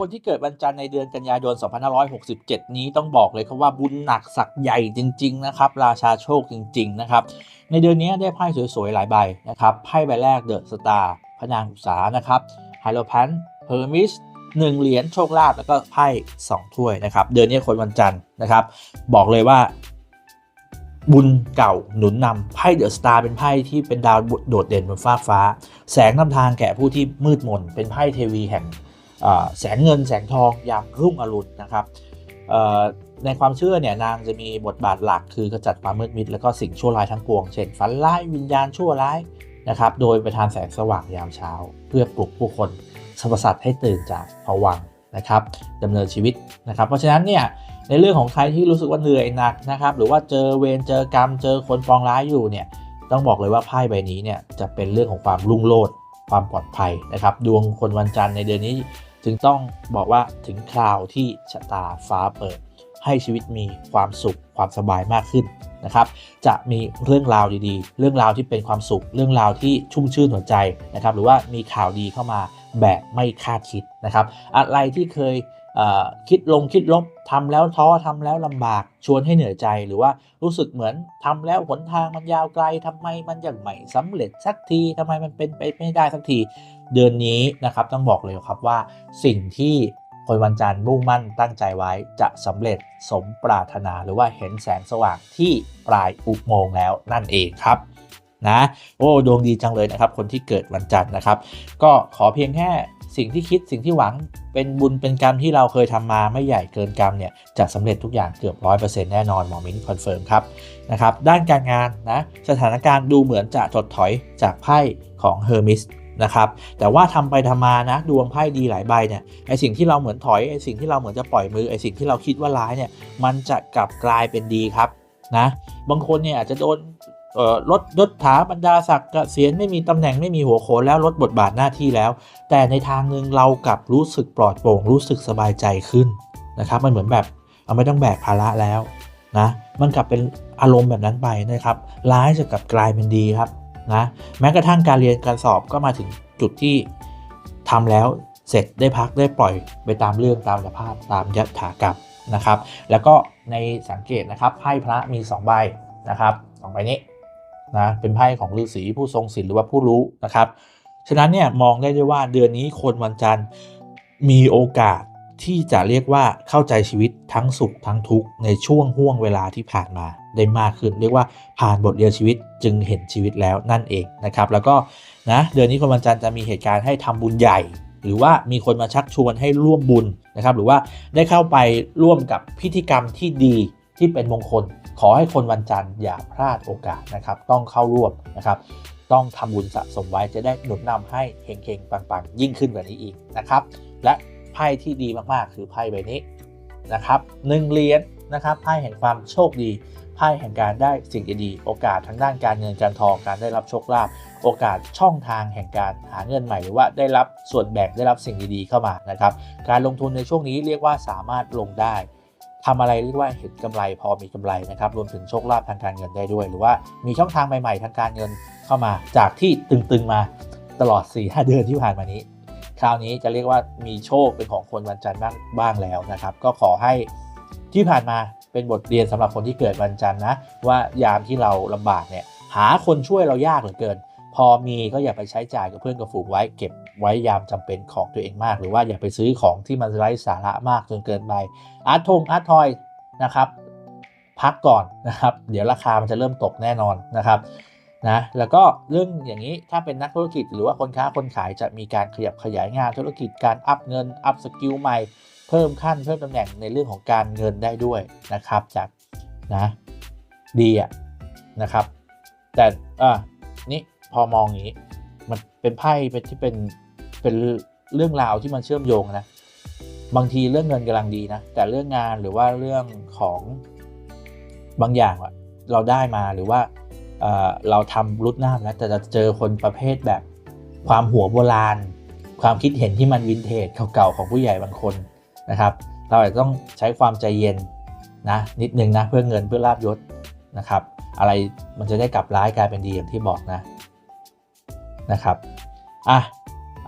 คนที่เกิดวันจันทร์ในเดือนกันยายน 2567 นี้ต้องบอกเลยครับว่าบุญหนักสักใหญ่จริง ๆ นะครับ ราชาโชคจริง ๆ นะครับ ในเดือนนี้ได้ไพ่สวย ๆ หลายใบนะครับ ไพ่ใบแรกเดอะสตาร์พนางอุษานะครับไฮโลพันเฮอร์มิสหนึ่งเหรียญโชคลาภแล้วก็ไพ่สองถ้วยนะครับ เดือนนี้คนวันจันทร์นะครับ บอกเลยว่า บุญเก่าหนุนนำไพ่เดอะสตาร์เป็นไพ่ที่เป็นดาวโดดเด่นบนฟ้าฟ้า แสงนำทางแก่ผู้ที่มืดมนเป็นไพ่เทวีแห่ง แสงเงินแสงทองยามรุ่งอรุณนะครับในความเชื่อเนี่ยนางจะมีบทบาทหลักคือขจัดความมืดมิด แล้วก็สิ่งชั่วร้ายทั้งปวง เช่นฝันร้ายวิญญาณชั่วร้ายนะครับโดยประทานแสงสว่างยามเช้า เพื่อปลุกผู้คนสรรพสัตว์ให้ตื่นจากภวังนะครับดำเนินชีวิตนะครับ เพราะฉะนั้นเนี่ยในเรื่องของใครที่รู้สึกว่าเหนื่อยหนักนะครับหรือว่าเจอเวรเจอกรรม เจอคนปองร้ายอยู่เนี่ยต้องบอกเลยว่าไพ่ใบนี้เนี่ยจะเป็นเรื่องของความรุ่งโรจน์ความปลอดภัยนะครับ ดวงคนวันจันทร์ในเดือนนี้ จึงต้องบอกว่าถึงคราวที่ชะตาฟ้าเปิด ให้ชีวิตมีความสุขความสบายมากขึ้นนะครับ จะมีเรื่องราวดีๆ เรื่องราวที่เป็นความสุข เรื่องราวที่ชุ่มชื่นหัวใจนะครับ หรือว่ามีข่าวดีเข้ามาแบบไม่คาดคิดนะครับ อะไรที่เคย คิดลงคิดลบทำแล้วท้อทำแล้วลำบากชวนให้เหนื่อยใจหรือว่ารู้สึกเหมือนทำแล้วหนทางมันยาวไกลทำไมมันยังไม่สำเร็จสักทีทำไมมันเป็นไปไม่ได้สักที เดือนนี้นะครับต้องบอกเลยครับว่าสิ่งที่คนวันจันทร์มุ่งมั่นตั้งใจไว้จะสำเร็จสมปรารถนาหรือว่าเห็นแสงสว่างที่ปลายอุโมงค์แล้วนั่นเองครับ นะ โอ้ดวงดีจังเลยนะครับ คนที่เกิดวันจันทร์นะครับ ก็ขอเพียงแค่สิ่งที่คิดสิ่งที่หวังเป็นบุญเป็นกรรมที่เราเคยทำมาไม่ใหญ่เกินกรรมเนี่ยจะสำเร็จทุกอย่างเกือบ100%แน่นอนหมอมิ้นคอนเฟิร์มครับนะครับด้านการงานนะสถานการณ์ดูเหมือนจะถดถอยจากไพ่ของเฮอร์มิสนะครับแต่ว่าทำไปทำมานะดวงไพ่ดีหลายใบเนี่ยไอสิ่งที่เราเหมือนถอยไอสิ่งที่เราเหมือนจะปล่อยมือไอสิ่งที่เราคิดว่าร้ายเนี่ยมันจะกลับกลายเป็นดีครับนะบางคนเนี่ยอาจจะโดน ลดยศถาบรรดาศักดิ์เกษียณไม่มีตำแหน่งไม่มีหัวโขนแล้วลดบทบาทหน้าที่แล้ว แต่ในทางหนึ่งเรากลับรู้สึกปลอดโปร่งรู้สึกสบายใจขึ้นนะครับมันเหมือนแบบเอาไม่ต้องแบกภาระแล้วนะมันกลับเป็นอารมณ์แบบนั้นไปนะครับร้ายจะกลับกลายเป็นดีครับนะแม้กระทั่งการเรียนการสอบก็มาถึงจุดที่ทำแล้วเสร็จได้พักได้ปล่อยไปตามเรื่องตามสภาพตามยถากรรมนะครับ แล้วก็ในสังเกตนะครับไพ่พระมี 2 ใบนะครับสองใบนี้ นะเป็นไพ่ของฤาษีผู้ทรงศีลหรือว่าผู้รู้นะครับ ฉะนั้นเนี่ยมองได้ด้วยว่าเดือนนี้คนวันจันทร์มีโอกาสที่จะเรียกว่าเข้าใจชีวิตทั้งสุขทั้งทุกข์ในช่วงห่วงเวลาที่ผ่านมาได้มากขึ้น เรียกว่าผ่านบทเรียนชีวิตจึงเห็นชีวิตแล้วนั่นเองนะครับ แล้วก็นะเดือนนี้คนวันจันทร์จะมีเหตุการณ์ให้ทำบุญใหญ่ หรือว่ามีคนมาชักชวนให้ร่วมบุญนะครับ หรือว่าได้เข้าไปร่วมกับพิธีกรรมที่ดีที่เป็นมงคล ขอให้คนวันจันทร์อย่าพลาดโอกาสนะครับ ต้องเข้าร่วมนะครับ ต้องทำบุญสะสมไว้จะได้หนุนนำให้เฮงๆ ปังๆ ยิ่งขึ้นกว่านี้อีกนะครับ และไพ่ที่ดีมากๆ คือไพ่ใบนี้นะครับหนึ่งเหรียญนะครับไพ่แห่งความโชคดีไพ่แห่งการได้สิ่งดีๆโอกาสทางด้านการเงินการทองการได้รับโชคลาภโอกาสช่องทางแห่งการหาเงินใหม่หรือว่าได้รับส่วนแบ่งได้รับสิ่งดีๆเข้ามานะครับ การลงทุนในช่วงนี้เรียกว่าสามารถลงได้ ทำอะไรเรียกว่าเห็นกำไรพอมีกำไรนะครับรวมถึงโชคลาภทางการเงินได้ด้วย หรือว่ามีช่องทางใหม่ๆ ทางการเงินเข้ามาจากที่ตึงๆมาตลอด4-5เดือนที่ผ่านมานี้ คราวนี้จะเรียกว่ามีโชคเป็นของคนวันจันทร์บ้างบ้างแล้วนะครับ ก็ขอให้ที่ผ่านมาเป็นบทเรียนสำหรับคนที่เกิดวันจันทร์นะว่ายามที่เราลำบากเนี่ยหาคนช่วยเรายากเหลือเกิน พอมีก็อย่าไปใช้จ่ายกับเพื่อนกับฝูงไว้เก็บ ไว้ยามจำเป็นของตัวเองมาก หรือว่าอย่าไปซื้อของที่มันไร้สาระมากจนเกินไปอาร์ตทงอาร์ตทอยนะครับ พักก่อนนะครับ เดี๋ยวราคามันจะเริ่มตกแน่นอนนะครับนะแล้วก็เรื่องอย่างนี้ถ้าเป็นนักธุรกิจหรือว่าคนค้าคนขายจะมีการขยับขยายงานธุรกิจการอัพเงินอัพสกิลใหม่เพิ่มขั้นเพิ่มตำแหน่งในเรื่องของการเงินได้ด้วยนะครับจากนะดีอะนะครับ แต่อะนี่พอมองอย่างนี้มันเป็นไพ่เป็นที่เป็น เป็นเรื่องราวที่มันเชื่อมโยงนะ บางทีเรื่องเงินกำลังดีนะ แต่เรื่องงานหรือว่าเรื่องของบางอย่างอะเราได้มาหรือว่าเเราทำรุดหน้าแล้วแต่จะเจอคนประเภทแบบความหัวโบราณ ความคิดเห็นที่มันวินเทจเก่าๆของผู้ใหญ่บางคนนะครับ เราอาจจะต้องใช้ความใจเย็นนะนิดนึงนะเพื่อเงินเพื่อลาบยศนะครับ อะไรมันจะได้กลับร้ายกลายเป็นดีอย่างที่บอกนะนะครับอะ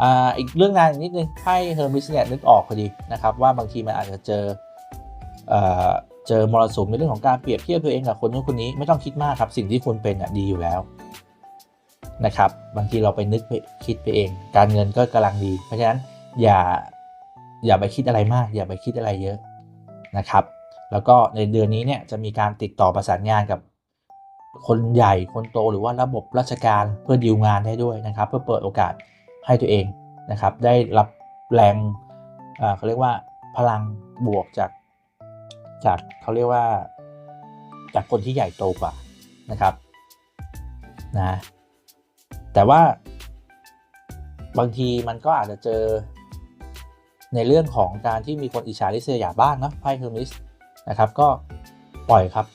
อ,อีกเรื่องงานอีกนิดนึงไพ่เฮอร์มิสเนี่ยนึกออกพอดีนะครับว่าบางทีมันอาจจะเจอเอ่อเจอมรสุมในเรื่องของการเปรียบเทียบตัวเองกับคนนู้นคนนี้ไม่ต้องคิดมากครับ สิ่งที่คุณเป็นอะดีอยู่แล้วนะครับบางทีเราไปนึกไปคิดไปเอง การเงินก็กำลังดี เพราะฉะนั้นอย่าอย่าไปคิดอะไรมาก อย่าไปคิดอะไรเยอะนะครับ แล้วก็ในเดือนนี้เนี่ยจะมีการติดต่อประสานงานกับคนใหญ่คนโตหรือว่าระบบราชการเพื่อดีลงานได้ด้วยนะครับ เพื่อเปิดโอกาส ให้ตัวเองนะครับ ได้รับแรงเขาเรียกว่าพลังบวกจากจากเขาเรียกว่า จากคนที่ใหญ่โตกว่านะครับนะแต่ว่าบางทีมันก็อาจจะเจอในเรื่องของการที่มีคนอิจฉาริษยาบ้างเนาะไพ่เฮอร์มิสนะครับ ก็ปล่อยครับ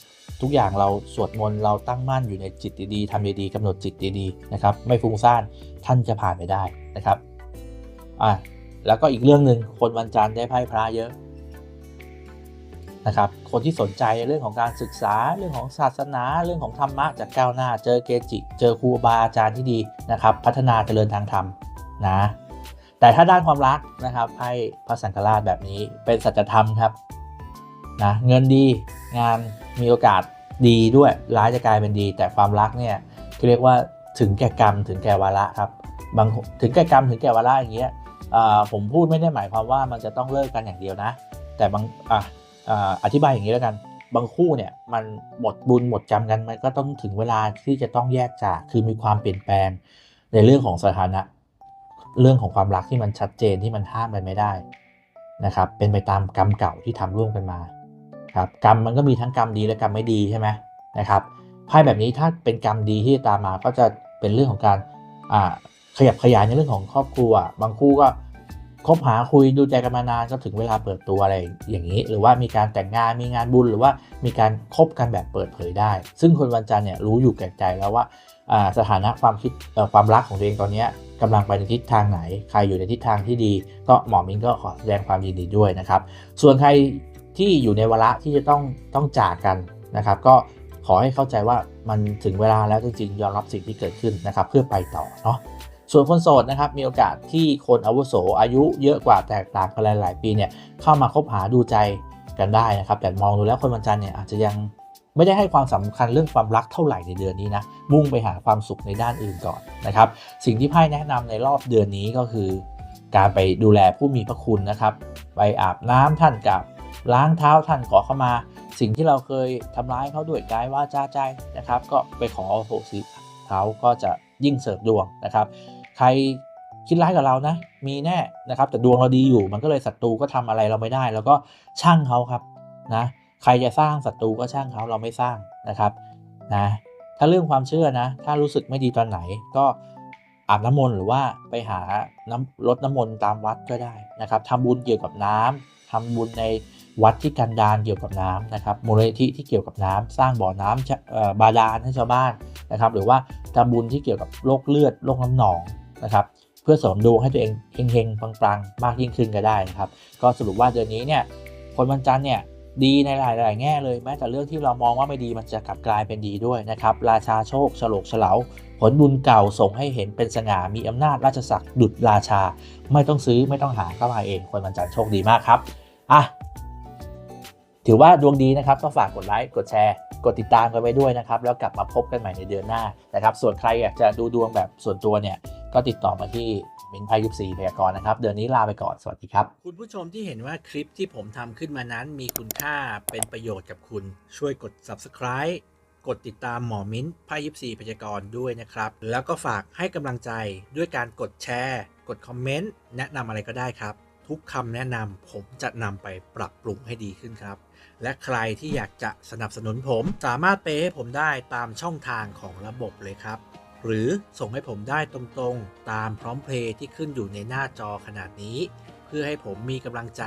ทุกอย่างเราสวดมนต์เราตั้งมั่นอยู่ในจิตดีๆทำดีๆกำหนดจิตดีๆนะครับไม่ฟุ้งซ่านท่านจะผ่านไปได้นะครับอะแล้วก็อีกเรื่องหนึ่งคนวันจันทร์ได้ไพ่พระเยอะนะครับคนที่สนใจเรื่องของการศึกษาเรื่องของศาสนาเรื่องของธรรมะจากก้าวหน้า เจอเกจิ เจอครูบาอาจารย์ที่ดีนะครับ พัฒนาเจริญทางธรรมนะแต่ถ้าด้านความรักนะครับไพ่พระสังฆราชแบบนี้เป็นสัจธรรมครับนะเงินดี งานมีโอกาสดีด้วยร้ายจะกลายเป็นดี แต่ความรักเนี่ยเรียกว่าถึงแก่กรรมถึงแก่วาระครับบางถึงแก่กรรมถึงแก่วาระอย่างเงี้ยผมพูดไม่ได้หมายความว่ามันจะต้องเลิกกันอย่างเดียวนะ แต่บางอะอ่าอธิบายอย่างนี้แล้วกัน บางคู่เนี่ยมันหมดบุญหมดกรรมกันมันก็ต้องถึงเวลาที่จะต้องแยกจากคือมีความเปลี่ยนแปลงในเรื่องของสถานะ เรื่องของความรักที่มันชัดเจนที่มันห้ามกันไม่ได้นะครับเป็นไปตามกรรมเก่าที่ทำร่วมกันมา ครับกรรมมันก็มีทั้งกรรมดีและกรรมไม่ดีใช่ไหมนะครับไพ่แบบนี้ถ้าเป็นกรรมดีที่ตามมาก็จะเป็นเรื่องของการขยับขยายในเรื่องของครอบครัว บางคู่ก็คบหาคุยดูใจกันมานานก็ถึงเวลาเปิดตัวอะไรอย่างนี้ หรือว่ามีการแต่งงานมีงานบุญหรือว่ามีการคบกันแบบเปิดเผยได้ ซึ่งคนวันจันทร์เนี่ยรู้อยู่แก่ใจแล้วว่าสถานะความคิดความรักของตัวเองตอนนี้กำลังไปในทิศทางไหน ใครอยู่ในทิศทางที่ดี ก็หมอมินก็ขอแสดงความยินดีด้วยนะครับ ส่วนใคร ที่อยู่ในวาระที่จะต้องต้องจากกันนะครับ ก็ขอให้เข้าใจว่ามันถึงเวลาแล้วจริงๆยอมรับสิ่งที่เกิดขึ้นนะครับ เพื่อไปต่อเนาะส่วนคนโสดนะครับมีโอกาสที่คนอาวุโสอายุเยอะกว่าแตกต่างกันหลายปีเนี่ยเข้ามาคบหาดูใจกันได้นะครับ แต่มองดูแล้วคนวันจันทร์เนี่ยอาจจะยังไม่ได้ให้ความสำคัญเรื่องความรักเท่าไหร่ในเดือนนี้นะมุ่งไปหาความสุขในด้านอื่นก่อนนะครับ สิ่งที่ไพ่แนะนำในรอบเดือนนี้ก็คือ การไปดูแลผู้มีพระคุณนะครับ ไปอาบน้ำท่านกับ ล้างเท้าท่านขอเข้ามา สิ่งที่เราเคยทำร้ายเขาด้วยกายวาจาใจนะครับ ก็ไปขออโหสิเขาก็จะยิ่งเสริมดวงนะครับ ใครคิดร้ายกับเรานะ มีแน่นะครับ แต่ดวงเราดีอยู่ มันก็เลยศัตรูก็ทำอะไรเราไม่ได้ แล้วก็ช่างเขาครับนะ ใครจะสร้างศัตรูก็ช่างเขาเราไม่สร้างนะครับนะถ้าเรื่องความเชื่อนะ ถ้ารู้สึกไม่ดีตอนไหนก็อาบน้ำมนต์หรือว่าไปหาน้ำรดน้ำมนต์ตามวัดก็ได้นะครับทำบุญเกี่ยวกับน้ำทำบุญใน วัดที่กันดารเกี่ยวกับน้ำนะครับมูลนิธิที่เกี่ยวกับน้ำสร้างบ่อน้ำชะเอ่อบาดาลให้ชาวบ้านนะครับ หรือว่าทำบุญที่เกี่ยวกับโรคเลือดโรคน้ำหนองนะครับ เพื่อเสริมดวงให้ตัวเองเฮงๆปังๆ มากยิ่งขึ้นก็ได้นะครับ ก็สรุปว่าเดือนนี้เนี่ยคนวันจันทร์เนี่ยดีในหลายๆแง่เลยแม้แต่เรื่องที่เรามองว่าไม่ดีมันจะกลับกลายเป็นดีด้วยนะครับ ราชาโชคฉลกเฉลาผลบุญเก่าส่งให้เห็นเป็นสง่ามีอำนาจราชศักดิ์ดุจราชา ไม่ต้องซื้อไม่ต้องหาเข้ามาเอง คนวันจันทร์โชคดีมากครับอะ ถือว่าดวงดีนะครับก็ฝากกดไลค์กดแชร์ กดติดตามกันไว้ด้วยนะครับแล้วกลับมาพบกันใหม่ในเดือนหน้านะครับส่วนใครอยากจะดูดวงแบบส่วนตัวเนี่ยก็ติดต่อมาที่มินพายุสีพยากรณ์นะครับ เดือนนี้ลาไปก่อน สวัสดีครับ คุณผู้ชมที่เห็นว่าคลิปที่ผมทำขึ้นมานั้นมีคุณค่าเป็นประโยชน์กับคุณ ช่วยกด subscribe กดติดตามหมอมิ้นพายิปซีพยากรณ์ด้วยนะครับ แล้วก็ฝากให้กำลังใจด้วยการกดแชร์ กดคอมเมนต์ แนะนำอะไรก็ได้ครับ ทุกคำแนะนำผมจะนำไปปรับปรุงให้ดีขึ้นครับ และใครที่อยากจะสนับสนุนผมสามารถเปย์ให้ผมได้ตามช่องทางของระบบเลยครับ หรือส่งให้ผมได้ตรงๆ ตามพร้อมเพลย์ที่ขึ้นอยู่ในหน้าจอขนาดนี้ เพื่อให้ผมมีกำลังใจ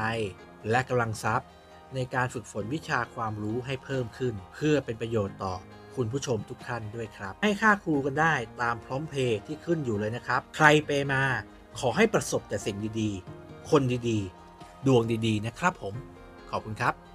และกำลังทรัพย์ ในการฝึกฝนวิชาความรู้ให้เพิ่มขึ้น เพื่อเป็นประโยชน์ต่อคุณผู้ชมทุกท่านด้วยครับ ให้ค่าครูกันได้ตามพร้อมเพย์ที่ขึ้นอยู่เลยนะครับ ใครเปย์มาขอให้ประสบแต่สิ่งดีๆ คนดีๆ ดวงดีๆนะครับผม ขอบคุณครับ